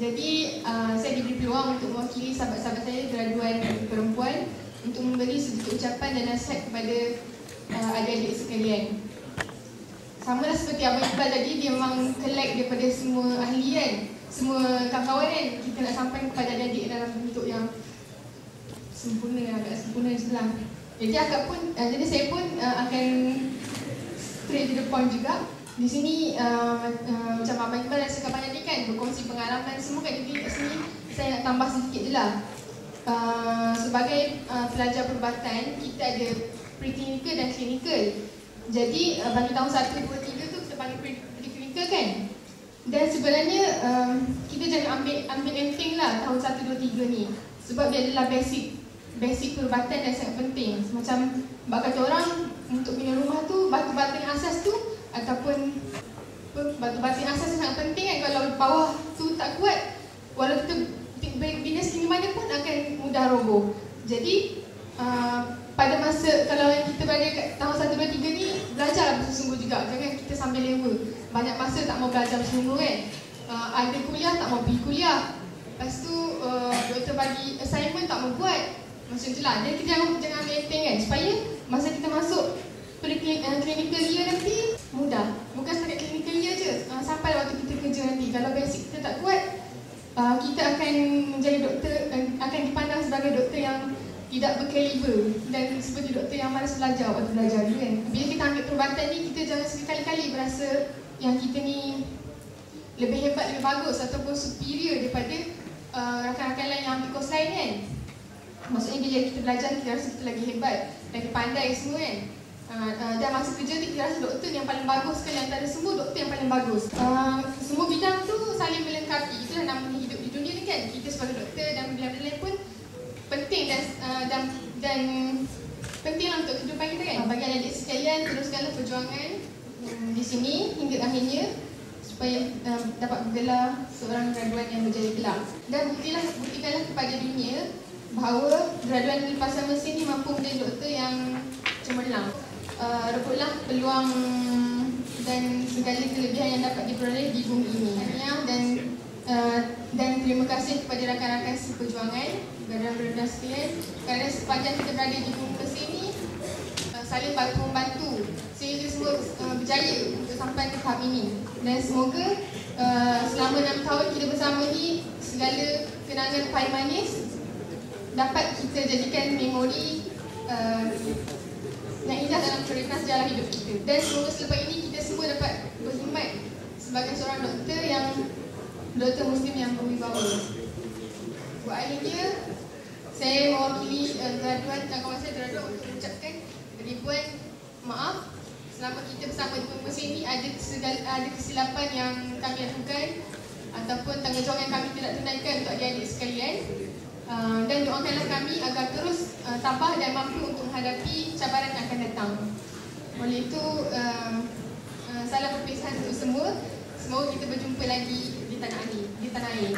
Jadi uh, saya diberi peluang untuk mewakili sahabat-sahabat saya graduan perempuan untuk memberi sedikit ucapan dan nasihat kepada uh, adik-adik sekalian. Sama lah seperti Abang Iqbal tadi, dia memang collect daripada semua ahli kan, semua kawan-kawan kan. Kita nak sampai kepada adik-adik dalam bentuk yang sempurna, agak sempurna sebelah. Jadi agak pun, uh, jadi saya pun uh, akan straight to the point juga. Di sini uh, uh, macam Abang Iqbal dan Sekabang tadi kan berkongsi pengalaman semua kan jadi kat sini saya nak tambah sedikit je lah. Uh, sebagai uh, pelajar perubatan kita ada preklinikal dan klinikal. Jadi uh, bagi tahun 1, 2, 3 tu kita panggil preklinikal kan. Dan sebenarnya um, kita jangan ambil ambil enteng lah tahun 1, 2, 3 ni. Sebab dia adalah basic basic perubatan dan sangat penting. Macam bak kata orang untuk punya rumah tu batu-batu yang asas tu ataupun batu-batu asas sangat penting kan kalau bawah tu tak kuat walau kita bina setinggi mana pun akan mudah roboh. Jadi uh, pada masa kalau yang kita berada kat tahun 1, 2, 3 ni belajar bersungguh juga. Jangan kita sambil lewa. Banyak masa tak mau belajar bersungguh kan. Uh, ada kuliah tak mau pergi kuliah. Lepas tu uh, doktor bagi assignment tak mau buat. Macam tu lah. Jadi kita jangan, jangan ambil kan supaya masa kita masuk clinical year nanti mudah. Bukan setakat clinical year je. Uh, sampai waktu kita kerja nanti. Kalau basic kita tak kuat, uh, kita akan menjadi doktor, uh, akan dipandang sebagai doktor yang tidak berkaliber dan seperti doktor yang malas belajar waktu belajar dulu kan. Bila kita ambil perubatan ni, kita jangan sekali-kali berasa yang kita ni lebih hebat, lebih bagus ataupun superior daripada uh, rakan-rakan lain yang ambil kos lain kan. Maksudnya bila kita belajar, kita rasa kita lagi hebat, lagi pandai semua kan. Uh, uh, dan masa kerja ni kita rasa doktor yang paling bagus sekali antara semua doktor yang paling bagus. Uh, semua bidang tu saling melengkapi. Itu namanya hidup di dunia ni kan. Kita sebagai doktor dan bidang lain pun penting dan uh, dan dan kehidupan kita kan. Bagi adik sekalian teruskanlah perjuangan um, di sini hingga akhirnya supaya uh, dapat bergelar seorang graduan yang berjaya gelap. Dan buktilah buktikanlah kepada dunia bahawa graduan di pasar mesin ni mampu menjadi doktor yang cemerlang uh, rebutlah peluang dan segala kelebihan yang dapat diperoleh di bumi ini. Ya, dan uh, dan terima kasih kepada rakan-rakan seperjuangan, berada-berada sekalian kerana sepanjang kita berada di bumi saling bantu membantu sehingga semua uh, berjaya untuk sampai ke tahap ini. Dan semoga uh, selama enam tahun kita bersama ini segala kenangan pahit manis dapat kita jadikan memori uh, yang indah dalam cerita sejarah hidup kita. Dan semoga selepas ini kita semua dapat berkhidmat sebagai seorang doktor yang doktor muslim yang berwibawa. Buat akhirnya, saya mewakili uh, graduan dan kawan saya graduan untuk mengucapkan ribuan maaf selama kita bersama di Pembersih ini ada, segala, ada kesilapan yang kami lakukan ataupun tanggungjawab yang kami tidak tunaikan untuk adik-adik sekalian. Uh, dan doakanlah kami agar terus uh, tabah dan mampu untuk menghadapi cabaran yang akan datang. Oleh itu, uh, uh, salam perpisahan untuk semua. Semoga kita berjumpa lagi di tanah air. Di tanah air.